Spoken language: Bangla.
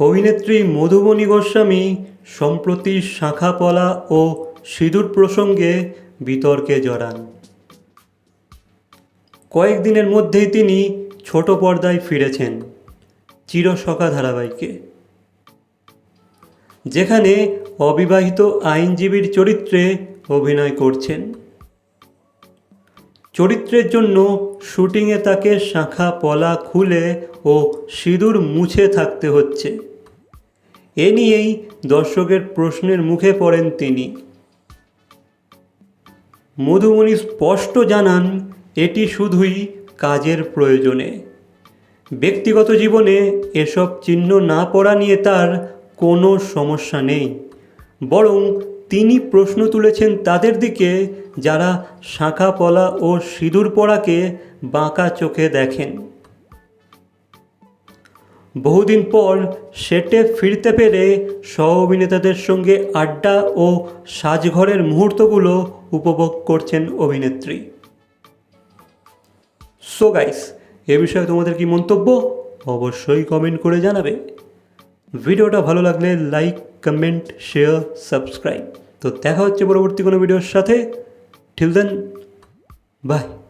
অভিনেত্রী মধুবনী গোস্বামী সম্প্রতি শাঁখাপলা ও সিঁদুর প্রসঙ্গে বিতর্কে জড়ান। কয়েকদিনের মধ্যেই তিনি ছোট পর্দায় ফিরেছেন, চিরসখা ধারাবাহিকে। যেখানে অবিবাহিত আইনজীবীর চরিত্রে অভিনয় করছেন। চরিত্রের জন্য শুটিংয়ে তাকে শাঁখা পলা খুলে ও সিঁদুর মুছে থাকতে হচ্ছে। এ নিয়েই দর্শকের প্রশ্নের মুখে পড়েন তিনি। মধুমণি স্পষ্ট জানান, এটি শুধুই কাজের প্রয়োজনে। ব্যক্তিগত জীবনে এসব চিহ্ন না পড়া নিয়ে তার কোনো সমস্যা নেই। বরং তিনি প্রশ্ন তুলেছেন তাদের দিকে যারা শাঁখা পলা ও সিঁদুর পড়াকে বাঁকা চোখে দেখেন। বহুদিন পর সেটে ফিরতে পেরে সহ অভিনেতাদের সঙ্গে আড্ডা ও সাজঘরের মুহূর্তগুলো উপভোগ করছেন অভিনেত্রী। সো গাইস এ বিষয়ে তোমাদের কি মন্তব্য? অবশ্যই কমেন্ট করে জানাবে। ভিডিওটা ভালো লাগলে লাইক কমেন্ট শেয়ার সাবস্ক্রাইব তো দেখা হচ্ছে পরবর্তী কোনো ভিডিওর সাথে। Till then, bye.